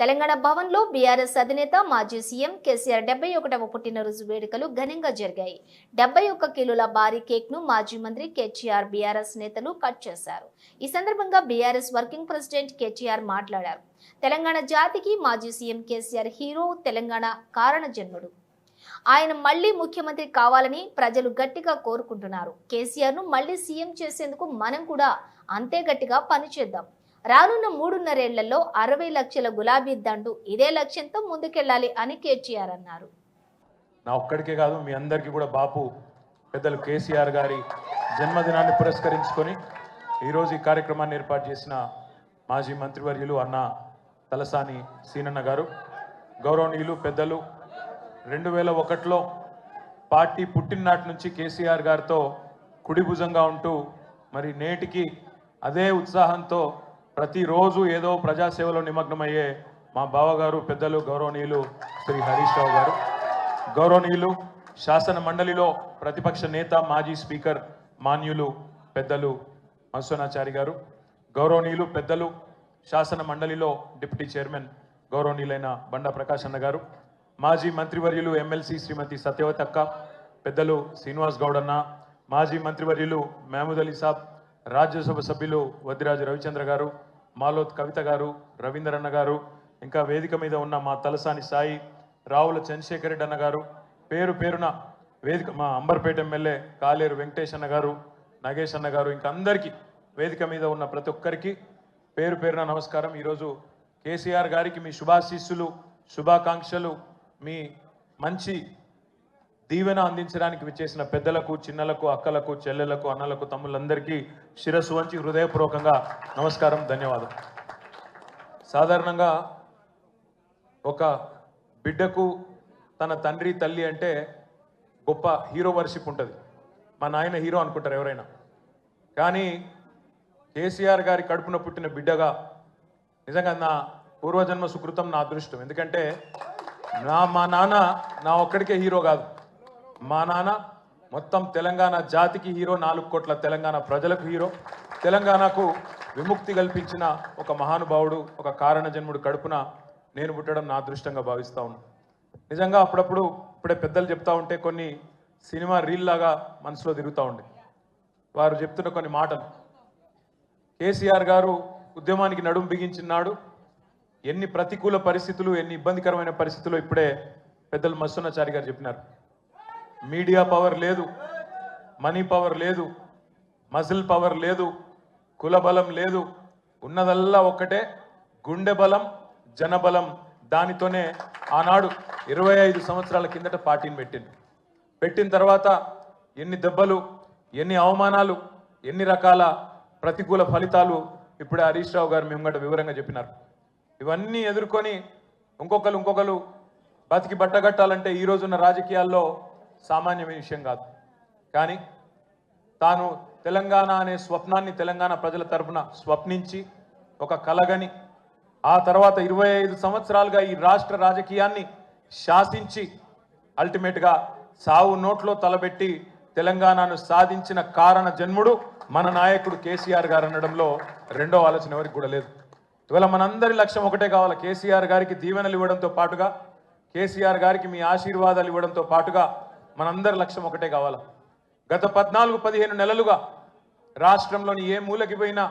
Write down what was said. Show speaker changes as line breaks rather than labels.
తెలంగాణ భవన్లో బీఆర్ఎస్ అధినేత మాజీ సీఎం కేసీఆర్ డెబ్బై ఒకటవ పుట్టినరోజు వేడుకలు ఘనంగా జరిగాయి. డెబ్బై ఒక్క కిలోల భారీ కేక్ను మాజీ మంత్రి కేటీఆర్ బీఆర్ఎస్ నేతలు కట్ చేశారు. ఈ సందర్భంగా బీఆర్ఎస్ వర్కింగ్ ప్రెసిడెంట్ కేటీఆర్ మాట్లాడారు. తెలంగాణ జాతికి మాజీ సీఎం కేసీఆర్ హీరో తెలంగాణ కారణ జన్ముడు ఆయన మళ్ళీ ముఖ్యమంత్రి కావాలని ప్రజలు గట్టిగా కోరుకుంటున్నారు. కేసీఆర్ను మళ్ళీ సీఎం చేసేందుకు మనం కూడా అంతే గట్టిగా పనిచేద్దాం. రానున్న మూడున్నరేళ్ళలో అరవై లక్షల గులాబీ దండు ఇదే లక్ష్యంతో ముందుకెళ్ళాలి అని కేటీఆర్ అన్నారు.
నా ఒక్కడికే కాదు మీ అందరికీ కూడా బాపు పెద్దలు కేసీఆర్ గారి జన్మదినాన్ని పురస్కరించుకొని ఈరోజు ఈ కార్యక్రమాన్ని ఏర్పాటు చేసిన మాజీ మంత్రివర్యులు అన్న తలసాని సీనన్న గారు గౌరవనీయులు పెద్దలు. రెండు వేల ఒకటిలో పార్టీ పుట్టిననాటి నుంచి కేసీఆర్ గారితో కుడిభుజంగా ఉంటూ మరి నేటికి అదే ఉత్సాహంతో ప్రతిరోజు ఏదో ప్రజాసేవలో నిమగ్నమయ్యే మా బావగారు పెద్దలు గౌరవనీయులు శ్రీ హరీష్ రావు గారు. గౌరవనీయులు శాసన మండలిలో ప్రతిపక్ష నేత మాజీ స్పీకర్ మాన్యులు పెద్దలు మత్స్వనాచారి గారు. గౌరవనీయులు పెద్దలు శాసన మండలిలో డిప్యూటీ చైర్మన్ గౌరవనీయులైన బండా ప్రకాష్ అన్న గారు. మాజీ మంత్రివర్యులు ఎమ్మెల్సీ శ్రీమతి సత్యవతి అక్క పెద్దలు శ్రీనివాస్ గౌడన్న మాజీ మంత్రివర్యులు మహమూద్ అలీ సాబ్ రాజ్యసభ సభ్యులు వద్దిరాజు రవిచంద్ర గారు మాలోత్ కవిత గారు రవీంద్రన్న గారు ఇంకా వేదిక మీద ఉన్న మా తలసాని సాయి రావుల చంద్రశేఖర్ రెడ్డి అన్న గారు పేరు పేరున వేదిక మా అంబర్పేట ఎమ్మెల్యే కాలేరు వెంకటేష్ అన్న గారు నాగేష్ అన్న గారు ఇంకా అందరికీ వేదిక మీద ఉన్న ప్రతి ఒక్కరికి పేరు పేరున నమస్కారం. ఈరోజు కేసీఆర్ గారికి మీ శుభాశీస్సులు శుభాకాంక్షలు మీ మంచి దీవెన అందించడానికి విచ్చేసిన పెద్దలకు చిన్నలకు అక్కలకు చెల్లెలకు అన్నలకు తమ్ముళ్ళందరికీ శిరస్సు వంచి హృదయపూర్వకంగా నమస్కారం ధన్యవాదం. సాధారణంగా ఒక బిడ్డకు తన తండ్రి తల్లి అంటే గొప్ప హీరో వర్షిప్ ఉంటుంది. మా నాయన హీరో అనుకుంటారు ఎవరైనా. కానీ కేసీఆర్ గారి కడుపున పుట్టిన బిడ్డగా నిజంగా నా పూర్వజన్మ సుకృతం నా అదృష్టం. ఎందుకంటే నా మా నాన్న నా ఒక్కడికే హీరో కాదు. మా నాన్న మొత్తం తెలంగాణ జాతికి హీరో నాలుగు కోట్ల తెలంగాణ ప్రజలకు హీరో. తెలంగాణకు విముక్తి కల్పించిన ఒక మహానుభావుడు ఒక కారణ జన్ముడు కడుపున నేను పుట్టడం నా అదృష్టంగా భావిస్తా ఉన్నాను నిజంగా అప్పుడప్పుడు ఇప్పుడే పెద్దలు చెప్తా ఉంటే కొన్ని సినిమా రీల్ లాగా మనసులో తిరుగుతూ ఉండే. వారు చెప్తున్న కొన్ని మాటలు. కేసీఆర్ గారు ఉద్యమానికి నడుం బిగించినాడు ఎన్ని ప్రతికూల పరిస్థితులు ఎన్ని ఇబ్బందికరమైన పరిస్థితులు ఇప్పుడే పెద్దలు మస్సున్నచారి గారు చెప్పినారు. మీడియా పవర్ లేదు మనీ పవర్ లేదు మజిల్ పవర్ లేదు కుల బలం లేదు. ఉన్నదల్లా ఒక్కటే గుండె బలం జనబలం దానితోనే ఆనాడు ఇరవై ఐదు సంవత్సరాల కిందట పార్టీని పెట్టింది పెట్టిన తర్వాత ఎన్ని దెబ్బలు ఎన్ని అవమానాలు ఎన్ని రకాల ప్రతికూల ఫలితాలు ఇప్పుడే హరీష్ రావు గారు మేము గంట వివరంగా చెప్పినారు. ఇవన్నీ ఎదుర్కొని ఇంకొకరు ఇంకొకరు బతికి బట్టగట్టాలంటే ఈ రోజున్న రాజకీయాల్లో సామాన్యమైన విషయం కాదు. కానీ తాను తెలంగాణ అనే స్వప్నాన్ని తెలంగాణ ప్రజల తరపున స్వప్నించి ఒక కలగని ఆ తర్వాత ఇరవై ఐదు సంవత్సరాలుగా ఈ రాష్ట్ర రాజకీయాన్ని శాసించి అల్టిమేట్గా సావు నోట్లో తలబెట్టి తెలంగాణను సాధించిన కారణ జన్ముడు మన నాయకుడు కేసీఆర్ గారు అనడంలో రెండో ఆలోచన ఎవరికి కూడా లేదు. ఇవాళ మనందరి లక్ష్యం ఒకటే కావాలి. కేసీఆర్ గారికి దీవెనలు ఇవ్వడంతో పాటుగా కేసీఆర్ గారికి మీ ఆశీర్వాదాలు ఇవ్వడంతో పాటుగా మనందరి లక్ష్యం ఒకటే కావాలా? గత పద్నాలుగు పదిహేను నెలలుగా రాష్ట్రంలోని ఏ మూలకి పోయినా